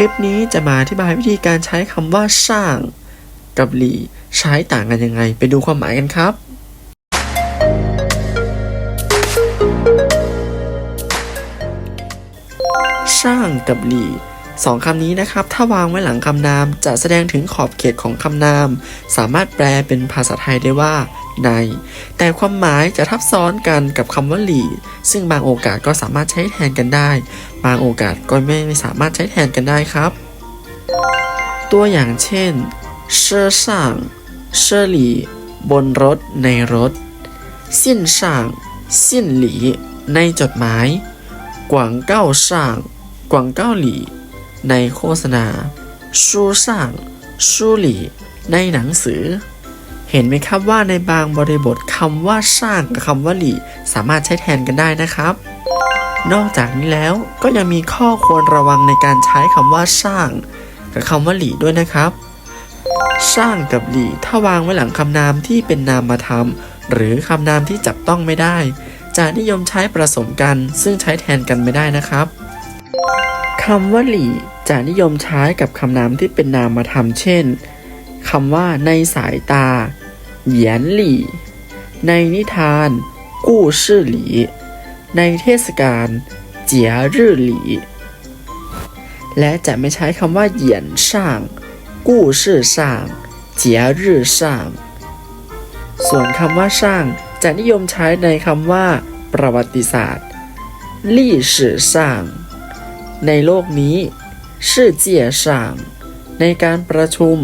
ลิปนี้จะมาอธิบายวิธีการใช้คำว่าสร้าง กับหลีใช้ต่างกันยังไง ไปดูความหมายกันครับ สร้างกับหลี สองคำนี้นะครับ ถ้าวางไว้หลังคำนาม จะแสดงถึงขอบเขตของคำนาม สามารถแปลเป็นภาษาไทยได้ว่า ใน แต่ความหมายจะทับซ้อนกันกับคำว่าหลีซึ่งบางโอกาสก็สามารถใช้แทนกันได้ บางโอกาสก็ไม่สามารถใช้แทนกันได้ครับ ตัวอย่างเช่นเชอช่งเชอหลีบนรถในรถ สิ้นช่งสิ้นหลีในจดหมายกวางเก้าช่งกวางเก้าหลี่ ในโฆษณา ชูช่าง ชูหลี่ในหนังสือ เห็นไหมครับว่าในบางบริบทคำว่าช่างกับคำว่าหลี่สามารถใช้แทนกันได้นะครับ นอกจากนี้แล้วก็ยังมีข้อควรระวังในการใช้คำว่าช่าง กับคำว่าหลี่ด้วยนะครับช่างกับหลี่ถ้าวางไว้หลังคำนามที่เป็นนามธรรมหรือคำนามที่จับต้องไม่ได้ จะนิยมใช้ผสมกัน ซึ่งใช้แทนกันไม่ได้นะครับ คำว่าหลี่จะนิยมใช้กับคำนามที่เป็นนามธรรมเช่นคำว่าในสายตา เหยียนหลี่ ในนิทาน กู้ชื่อหลี่ ในเทศกาลเจียรื่อหลี่ และจะไม่ใช้คำว่าเหยียนช่าง กู้ชื่อช่างเจียรื่อช่าง ส่วนคำว่าช่างจะนิยมใช้ในคำว่า ประวัติศาสตร์ลี่สื่อช่าง ในโลกนี้ชื่อเจียช่างในการประชุม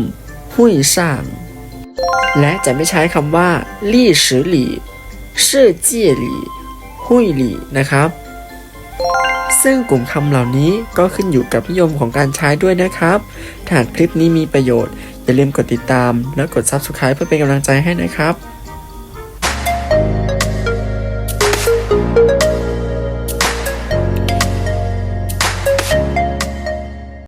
หุ่ยช่างและจะไม่ใช้คำว่าลี่สือลี่ชื่อเจียหลี่หุ่ยหลี่นะครับ ซึ่งกลุ่มคำเหล่านี้ก็ขึ้นอยู่กับนิยมของการใช้ด้วยนะครับ ถ้าคลิปนี้มีประโยชน์ อย่าลืมกดติดตามและกด Subscribe เพื่อเป็นกำลังใจให้นะครับ